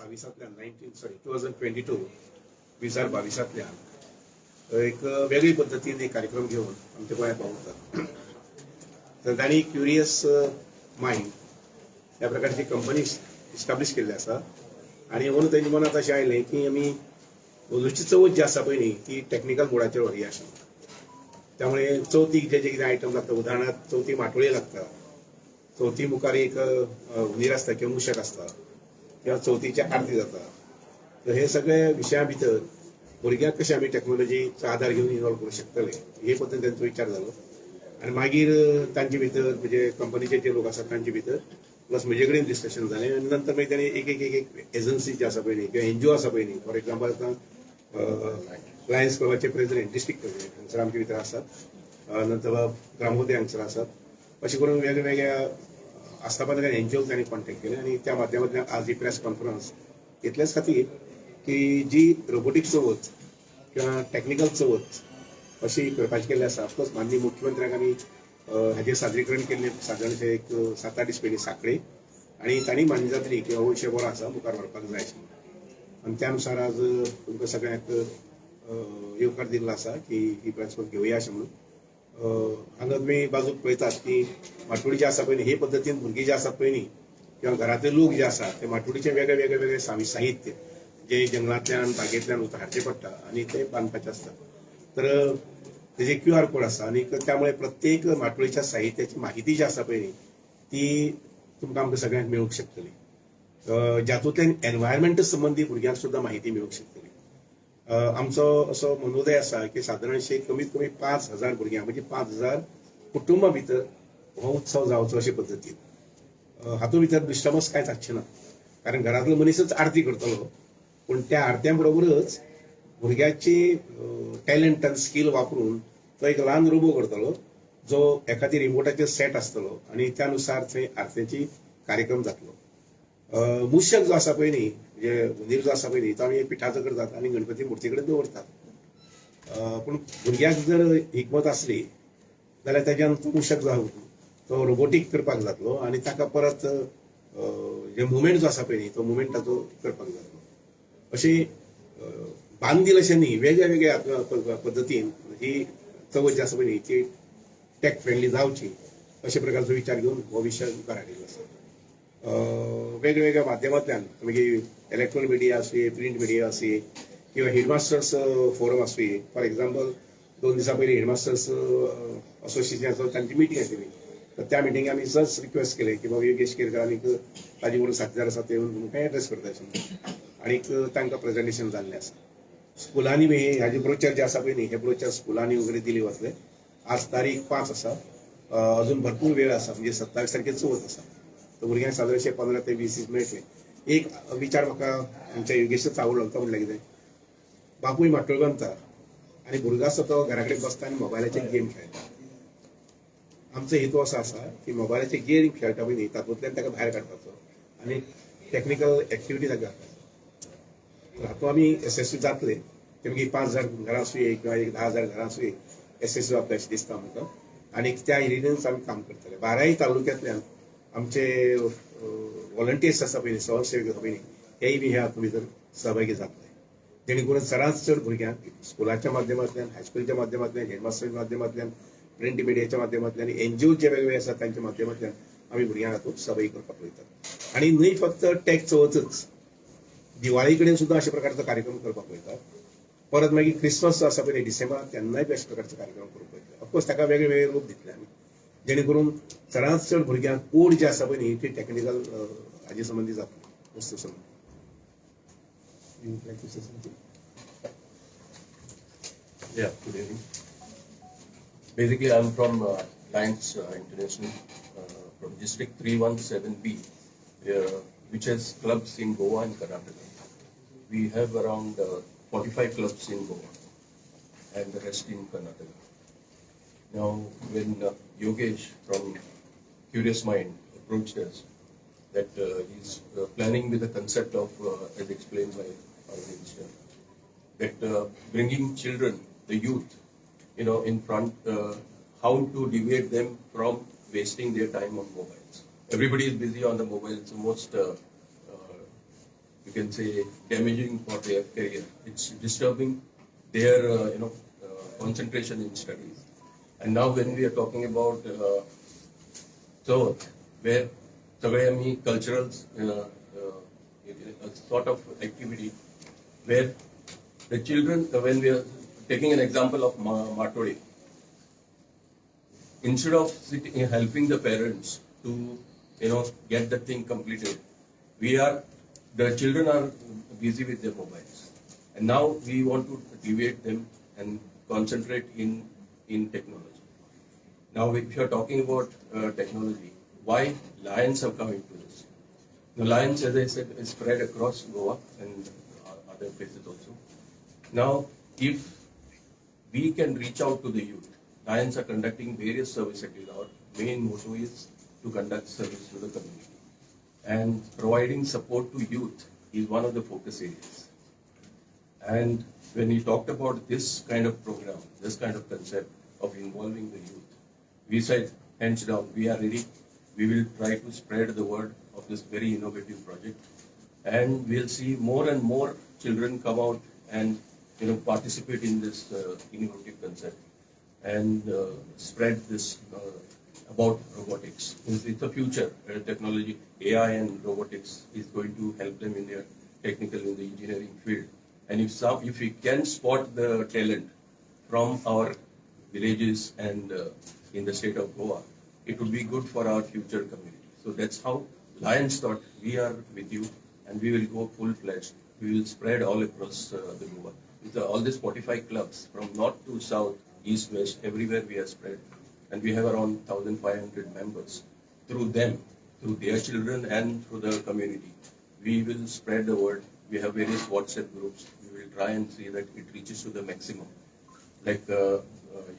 बावीसांतल्यान nineteen sorry two thousand twenty two वीस हजार बावीसांतल्यान एक वेगळी पद्दतीन एक कार्यक्रम घेवन आमच्या गोंयांत पावतात तर तांणी क्युरियस मायंड ह्या प्रकारची कंपनी इस्टाब्लीश केल्ली आसा आनी म्हणून तेंच्या मनांत अशें आयलें की आमी रुची चवथ जी आसा पळय न्ही ती टॅक्निकल मोडाचेर व्हरया अशें त्यामुळे चवथीक जे जे कितें आयटम लागता उदाहरणार्थ चवथीक माटोळी लागता चवथी मुखार एक अ, आसता किंवा मुशक आसता किंवा चवथीच्या आरती जाता तर हे सगळे विशया भितर भुरग्यांक कशें आमी टॅक्नोलॉजीचो आधार घेवन इनवॉल्व करूंक शकतले हे पद्दतीन तांचो विचार जालो आनी मागीर तांचे भितर म्हणजे कंपनीचे जे लोक आसात तांचे भितर प्लस म्हजे कडेन डिस्कशन जालें आनी नंतर मागीर ताणें एक एक एक एक एजन्सी जी आसा पळय न्ही किंवा एनजीओ आसा पळय न्ही फॉर एक्झाम्पल आतां लायन्स क्लबाचे प्रेसिडेंट डिस्ट्रिक्ट प्रेसिडेंट हांगसर आमचे भितर आसात नंतर ग्रामोदय हांगसर आसात अशें करून वेगळ्या वेगळ्या आस्थापनगर एन जी ओ त्यांनी कॉन्टॅक्ट केले आनी त्या माध्यमांतल्यान आज ही प्रेस कॉन्फरन्स इतलेच खातीर की जी रोबोटीक चवथ किंवा टॅक्निकल चवथ अशी करपाची केल्ली आसा ऑफकोर्स माननीय मुख्यमंत्र्याक आमी हाजें सादरीकरण केल्लें सादारणशें एक सात आठ दीस पयलीं साखळे आनी तांणी मान्य जातली की हो विशय बरो आसा मुखार व्हरपाक जाय अशें आनी त्या अनुसार आज तुमकां सगळ्यांक येवकार दिल्लो आसा की ही प्रेस घेवया अशें म्हणून. अ, हांगा तुमी बाजूक पळयतात की माटोळी जे आसा पळय न्ही हे पद्दतीन भुरगीं जे आसा पळय न्ही किंवा घरांतले लोक जे आसा ते माटोळीचे वेगळे वेगळे वेगळे सावी साहित्य जे जंगलांतल्यान बागेंतल्यान उतर हाडचें पडटा आनी ते बांदपाचें आसता. तर तेजे क्यू आर कोड आसा आनी त्यामुळे प्रत्येक माटोळीच्या साहित्याची माहिती जी आसा पळय न्ही ती तुमकां आमकां सगळ्यांक मेळूंक शकतली. अ, जातूंतल्यान एनवायरमेंट संबंदी भुरग्यांक सुद्दां माहिती मेळूंक शकतली. आमचो असो मनोदय आसा की सादारणशे कमीत कमी पांच हजार भुरग्यां म्हणजे पांच हजार कुटुंबा भितर हो उत्सव जावचो अशे पद्दतीन हातूंत भितर डिस्टर्बन्स कांयच आसचें ना कारण घरांतलो मनीसच आरती करतलो पूण त्या आरत्या बरोबरच भुरग्याची टॅलंट आनी स्कील वापरून तो एक ल्हान रोबो करतलो जो एखादी रिमोटाचेर सेट आसतलो आनी त्यानुसार थंय आरतेची कार्यक्रम जातलो. मुशक जो आसा पळय न्ही म्हणजे हुंदीर जो आसा पळय न्ही तो आमी पिठाचो करतात आनी गणपती मुर्ती कडेन दवरतात पूण भुरग्याक जर हिकमत आसली जाल्यार तेज्यान तो मुशक जो तो रोबोटीक करपाक जातलो आनी ताका परत जे मुवमेंट जो आसा पळय न्ही तो मुवमेंट ताचो करपाक जातलो. अशी बांदील अशें न्ही वेगळ्या वेगळ्या प- पद्दतीन ही चवथ जी आसा पळय न्ही ती टॅक फ्रेंडली जावची अशा प्रकारचो विचार घेवन हो विशय मुखार हाडिल्लो आसा वेगवेगळ्या माध्यमांतल्यान मागीर इलेक्ट्रॉनिक मिडिया आसूं प्रिंट मिडिया आसूं किंवा हेडमास्टर्स फोरम आसूं फॉर एक्झाम्पल दोन दिसां पयलीं हेडमास्टर्स असोसिएशन आसा तांची मिटींग आशिल्ली तर त्या मिटिंगे आमी सच रिक्वेस्ट केले की बाबा योगेश केरकर आनीक ताजे कडेन साथीदार आसा ते येवन तुमकां एड्रेस करता अशें आनीक तांकां प्रेजेंटेशन जाल्लें आसा स्कुलांनी बी हाजे ब्रोचर जे आसा पळय न्ही हे ब्रोचर स्कुलांनी वगैरे दिले वतले आज तारीख पांच आसा अजून भरपूर वेळ आसा म्हणजे सत्तावीस तारखेर चवथ आसा भुरग्यांक सादारणशे पंदरा ते वीस दीस मेळटले एक विचार म्हाका आमच्या योगेशच आवडलो तो म्हणलें कितें बापूय माटोळ बांदता आनी भुरगो आसा तो घरा कडेन बसता आनी मोबायलाचेर गेम खेळटा आमचो हेतू असो आसा की मोबायलाचे गेम खेळटा पळय न्ही तातूंतल्यान ताका भायर काडपाचो आनी टॅक्निकल एक्टिविटी ताका करपाचो तर हातूंत आमी यशस्वी जातले ते म्हणजे मागीर पांच हजार घरां आसूं किंवां एक धा हजार घरां आसूं यशस्वी जातले अशें दिसता म्हाका आनी त्या एरियेनूच आमी काम करतले बाराय तालुक्यांतल्यान आमचे व्हॉलंटियर्स आसा पळय स्वयंसेवक आसा पळय हेय बी ह्या हातूंत भितर सहभागी जातले जेणे करून चडांत चड भुरग्यांक स्कुलाच्या माध्यमांतल्यान हायस्कुलच्या माध्यमांतल्यान हेडमास्टरच्या माध्यमांतल्यान प्रिंट मिडियाच्या माध्यमांतल्यान एनजीओ जे वेगवेगळे आसात तांच्या माध्यमांतल्यान आमी भुरग्यांक हातूंत सहभागी करपाक पळयतात आनी न्हय फक्त टॅक चवथच दिवाळी कडेन सुद्दां अशे प्रकारचो कार्यक्रम करपाक पळयतात परत मागीर क्रिसमस जो आसा पळय डिसेंबर तेन्नाय बी अशे प्रकारचो कार्यक्रम करूंक पळयतात ऑफकोर्स ताका वेगळे वेगळे रूप दितले आमी जेने करून चढाच चढ भुरग्यांक कोड जे आसा पळय न्ही ते टेक्निकल हाजे संबंदी जाता वस्तू संबंदी basically I am from lions international from district three one seven B which has clubs in Goa in Karnataka we have around forty five clubs in Goa and rest in Karnataka नाव वेन Yogesh from Curious Mind approached us, that uh, he's uh, planning with the concept of, uh, as explained by our minister, that uh, bringing children, the youth, you know, in front, uh, how to deviate them from wasting their time on mobiles. Everybody is busy on the mobile. It's the most uh, uh, you can say damaging for their career. It's disturbing their uh, you know uh, concentration in studies. And now when we are talking about uh, Chavath where सगळे आम्ही cultural uh, uh, sort of activity where the children uh, when we are taking an example of Ma- Matode instead of sitting, helping the parents to you know get the thing completed we are the children are busy with their mobiles and now we want to deviate them and concentrate in in technology now if you are talking about uh, technology why lions have come into this the lions as i said is spread across goa and other places also now if we can reach out to the youth. Lions are conducting various service activities. Our main motto is to conduct service to the community. And providing support to youth is one of the focus areas. And when we talked about this kind of program, this kind of concept of involving the youth, we said, hands down, we are ready. We will try to spread the word of this very innovative project. And we'll see more and more children come out and you know participate in this uh, innovative concept and uh, spread this uh, about robotics. It's, it's a future technology. AI and robotics is going to help them in their technical in the engineering field. And if some, if we can spot the talent from our villages and uh, in the state of Goa, it would be good for our future community. So that's how Lions thought we are with you and we will go full fledged. We will spread all across uh, the Goa. With uh, all these 45 clubs from north to south, east, west, everywhere we are spread. And we have around 1,500 members. Through them, through their children and through the community, we will spread the word. We have various WhatsApp groups. We will try and see that it reaches to the maximum like uh,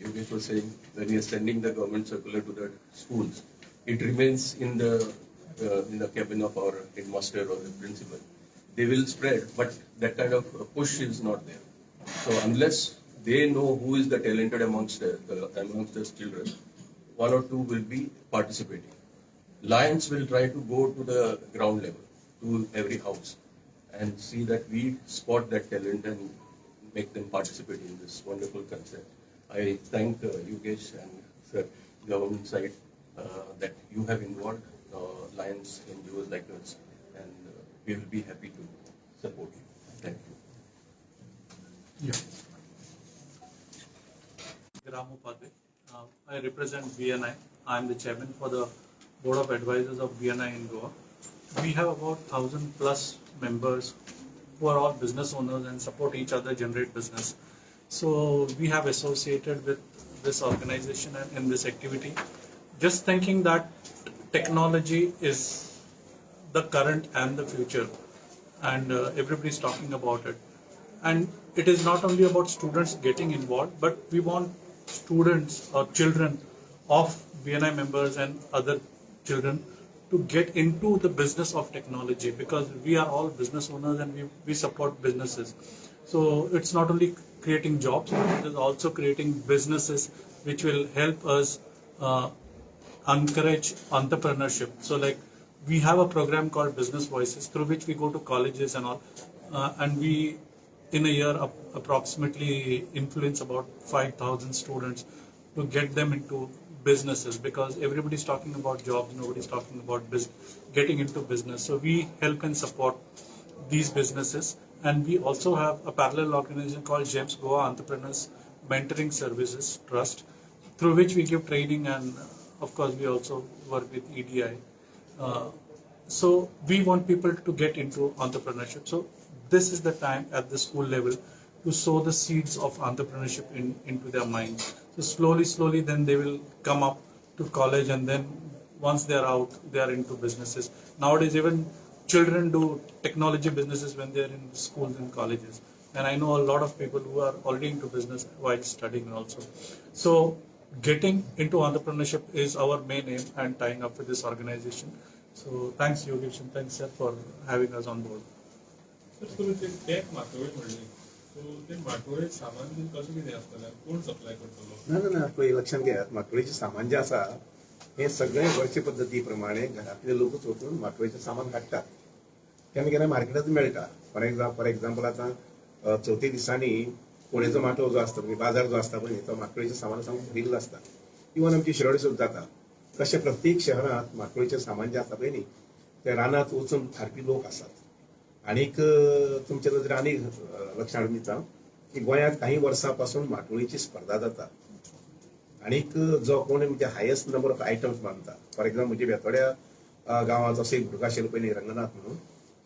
Yogesh was saying, when we are sending the government circular to the schools, it remains in the uh, in the cabin of our headmaster or the principal. They will spread, but that kind of uh, push is not there. So unless they know who is the talented amongst the, the amongst the children, one or two will be participating. Lions will try to go to the ground level, to every house, and see that we spot that talent and make them participate in this wonderful concept. I thank uh, Yogesh and sir, government side, uh, that you have involved uh, Lions NGOs like us, and uh, we will be happy to support you. Thank you. Ram Upadhyay. Uh, I represent BNI. I am the chairman for the Board of Advisors of BNI in Goa. We have about 1000 plus members who are all business owners and support each other, generate business. So we have associated with this organization and in this activity, just thinking that technology is the current and the future, and uh, everybody's talking about it. And it is not only about students getting involved, but we want students or children of BNI members and other children to get into the business of technology because we are all business owners and we, we support businesses. So it's not only creating jobs, it is also creating businesses which will help us uh, encourage entrepreneurship. So like we have a program called Business Voices through which we go to colleges and all, uh, and we in a year ap- approximately influence about 5,000 students to get them into businesses because everybody's talking about jobs, nobody's talking about getting into business. So we help and support these businesses. And we also have a parallel organization called GEMS Goa Entrepreneurs Mentoring Services Trust, through which we give training and, uh, of course, we also work with EDI. Uh, so we want people to get into entrepreneurship. So this is the time at the school level to sow the seeds of entrepreneurship in, into their minds. So slowly, slowly, then they will come up to college, and then once they are out, they are into businesses. Nowadays, even children do technology businesses when they are in schools and colleges. And I know a lot of people who are already into business while studying also. So getting into entrepreneurship is our main aim and tying up with this organization. So thanks Yogesh and thanks sir for having us on board. तर तुमी ते tack माटोळे म्हणले so ते माटोळे सामान bin कशें कितें आसतलें कोण सप्लाय करतलो ना ना ना पळय लक्षात घेयात माटोळीचें सामान जें आसा हें सगळें वर्ष पद्दती प्रमाणे घरांतले लोकच वचून माटोळीचें सामान हाडटात केन्ना केन्ना मार्केटांत मेळटा फॉर एक्झाम्पल फॉर एक्झाम्पल आता अ, चवथी दिसांनी कोणेचो माटो जो आसता म्हणजे बाजार जो असता पळय तो माटोळीच्या सामान सामको भरिल्लो आसता इवन आमची शिरोडी सुद्दां जाता तशें प्रत्येक शहरात माटोळीचें सामान जें आसता पळय न्ही ते रानात वचून हाडपी लोक आसात आनीक तुमच्या नदरेन आनीक लक्षात हाडून दिता की गोंयांत काही वर्सां पासून माटोळीची स्पर्धा जाता आनीक जो कोण म्हणजे हायेस्ट नंबर ऑफ आयटम्स बांदता फॉर एक्झाम्पल म्हणजे बेतोड्या गांवांत असो एक भुरगो आशिल्लो पयलीं रंगनाथ म्हणून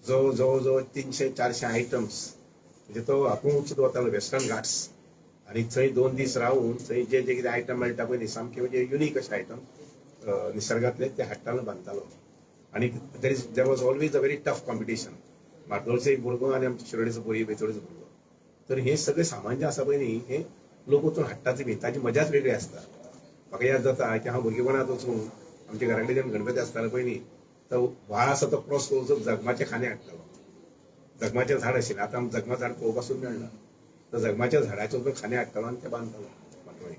जवळ जवळ तीनशे चारशे आयटम्स म्हणजे तो आपूणच वतालो वेस्टर्न घाट्स आनी थंय दोन दीस रावून थंय जे जे कितें आयटम मेळटा पळय न्ही सामके म्हणजे युनीक अशे आयटम निसर्गांतले ते हाडटालो बांदतालो आनी there is there was always a very tough competition माटोळचो एक भुरगो आनी आमच्या शिरोडेचो भुरगो बेतोडेचो भुरगो तर हे सगळे सामान जे आसा पळय न्ही. हे लोक वचून हाडटात बी ताची मजाच वेगळी आसता म्हाका याद जाता की हांव भुरगेपणांत वचून आमच्या घरा कडेन जेन्ना गणपती आसतालो पळय न्ही. तो व्हाळ आसा तो क्रॉस करून वचून जगमाचे खांदे हाडटालो जगमाचें झाड आशिल्लें आतां आमकां जगमा झाड पळोवपाक सुद्दां मेळना तर जगमाच्या झाडाच्या वचून खांदे हाडटालो आनी ते बांदतालो माटोळी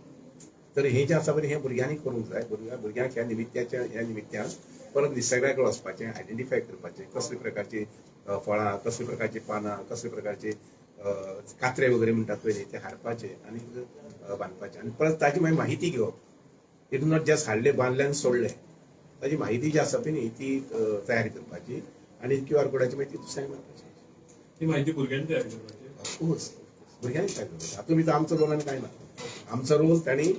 तर हे जे आसा पळय हें भुरग्यांनी करूंक जाय भुरग्यां भुरग्यांक ह्या निमित्ताच्या ह्या निमित्यान परत निसर्गाकडे वचपाचें आयडेंटिफाय करपाचें कसले प्रकारची फळां कसले प्रकारची पानां कसले प्रकारचे कात्रे वगैरे म्हणटात पळय ते हाडपाचे आनी बांधपाचे. आणि आनी परत ताची मागीर माहिती घेवप इट नॉट जस्ट हाडले बांधले आनी सोडले. ताची माहिती जी आसा पळय न्ही ती तयार करपाची आनी क्यू आर कोडाची माहिती दुसऱ्यांक मेळपाची ती माहिती भुरग्यांनी तयार करपाची. ऑफकोर्स भुरग्यांनी काय करपाचें. हातूंत भितर आमचो रोल आनी कांय ना आमचो रोल तांणी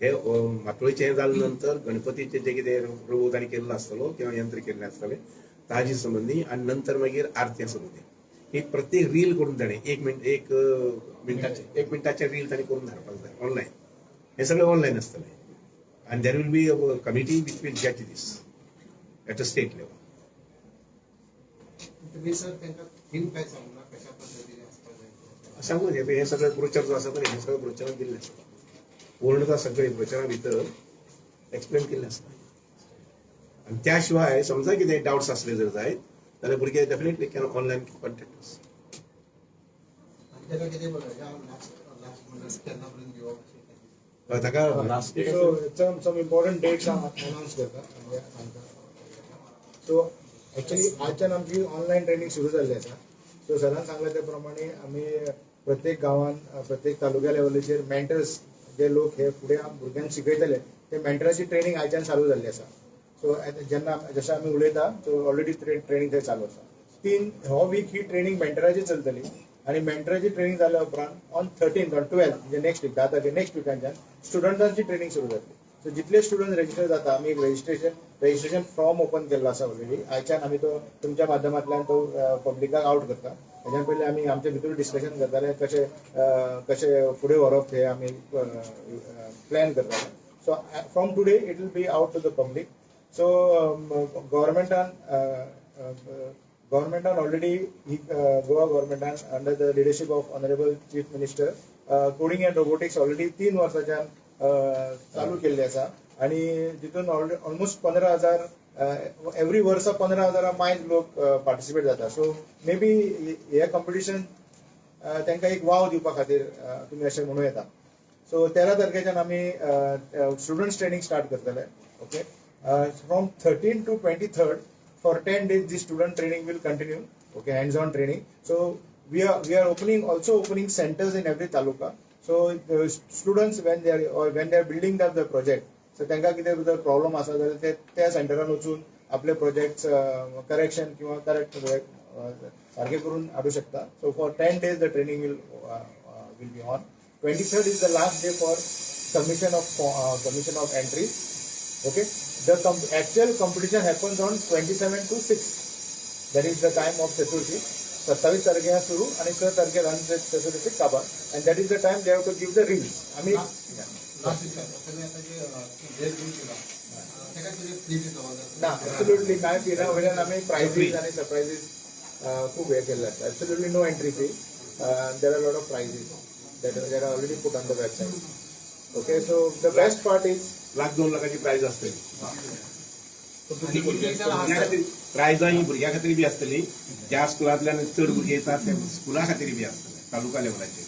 हे अ, माटोळीचें हें जाले नंतर गणपतीचें जें कितें रोग तांणी केल्लो आसतलो किंवा यंत्र केल्लें आसतलें ताजे संबंधी आनी नंतर मागीर आरत्या संबंधी. एक प्रत्येक रील करून ताणें एक मिनट एक मिनटाचे एक मिनटाचे रील ताणें करून धाडपाक जाय ऑनलायन हें सगळें ऑनलायन आसतलें एट अ स्टेट लेवल तुम्ही सर त्यांना थीम काय सांगणार कशा पद्धतीने असतं जाईल सांगून येतं हे सगळं ब्रोचर जो हे सगळं ब्रोचरान दिल्लें आसता पूर्णता सगळे ब्रोचरा भितर एक्सप्लेन केल्लें आसता आनी त्या शिवाय समजा कितें डावट्स असले जर जायत जाल्यार भुरगे definitely can online contact So some some important dates are announced करता म्हणजे सांगता सो आजच्यान आमची ऑनलाईन ट्रेनिंग सुरू जाल्ली आसा सो सरान सांगले त्या प्रमाणे आमी प्रत्येक गांवान अ, प्रत्येक तालुक्या लेवलीचेर मेंटर्स जे लोक हे फुडें भुरग्यांक शिकयतले ते मेंटराची ट्रेनिंग आयच्यान चालू जाल्ली आसा सो जेन्ना जशें आमी उलयता सो ऑलरेडी ट्रेनिंग थंय चालू आसा तीन हो वीक ही ट्रेनिंग मेंटराची चलतली आणि मेंटराची ट्रेनिंग जाल्या उपरांत ऑन थर्टीन ऑन ट्वेल्थ म्हणजे नेक्स्ट वीक धा तारखेक नेक्स्ट विकांच्यान स्टुडंटांची ट्रेनिंग सुरू जातली सो जितले स्टुडंट रजिस्टर जाता आमी एक रजिस्ट्रेशन रजिस्ट्रेशन फॉर्म ओपन केल्लो आसा ऑलरेडी आयच्यान आमी तो तुमच्या माध्यमांतल्यान तो पब्लिकाक आउट करता. हेज्या पयलीं आमी आमचे भितर डिस्कशन करताले कशें कशें फुडें व्हरप हे आमी प्लॅन करताले so from today it will be out to the public so गव्हर्मेंटान governmentan already uh, Goa governmentan under the leadership of honorable chief minister. Uh, coding and robotics already तीन वर्साच्यान uh, चालू केल्ली आसा आणि तितून ऑलमोस्ट पंदरा हजार uh, every वर्सा पंदरा हजारा मायज लोक पार्टिसिपेट जाता सो मे बी हे कॉम्पिटिशन तांकां एक वाव दिवपा खातीर uh, तुमी अशें म्हणूं येता सो तेरा तारखेच्यान आमी स्टुडंट्स ट्रेनिंग स्टार्ट करतले okay from thirteen to twenty third for 10 days the student training will continue okay hands on training so we are we are opening also opening centers in every taluka so the students when they are or when they are building up the project so त्यांना कितें जर problem आसा जाल्यार ते त्या सेंटरान वचून आपले project correction किंवा करेक्ट सारखे करून हाडू शकता so for ten days the training will will be on twenty third is the last day for submission of submission of entries okay the com- actual competition happens on 27 to 6. That is the time of Chaturthi. सत्तावीस तारखेला सुरू आणि स तारखेला चतुर्थी काबा and that is the time they have to give the reels आम्ही ना absolutely काय फिरा वगैरे आम्ही प्राइजेस आणि सरप्राइजेस खूप हे केलेले असतात absolutely no entry fee there are lot of prizes that there are already put on the website okay so the best part is lakh दोन लाखाची प्रायज भुरग्यांच्या लहान प्रायजां ही भुरग्यां खातीर बी आसतली ज्या स्कुलांतल्यान चड भुरगे येतात त्या स्कुला खातीर बी आसतले तालुका लेवलाचेर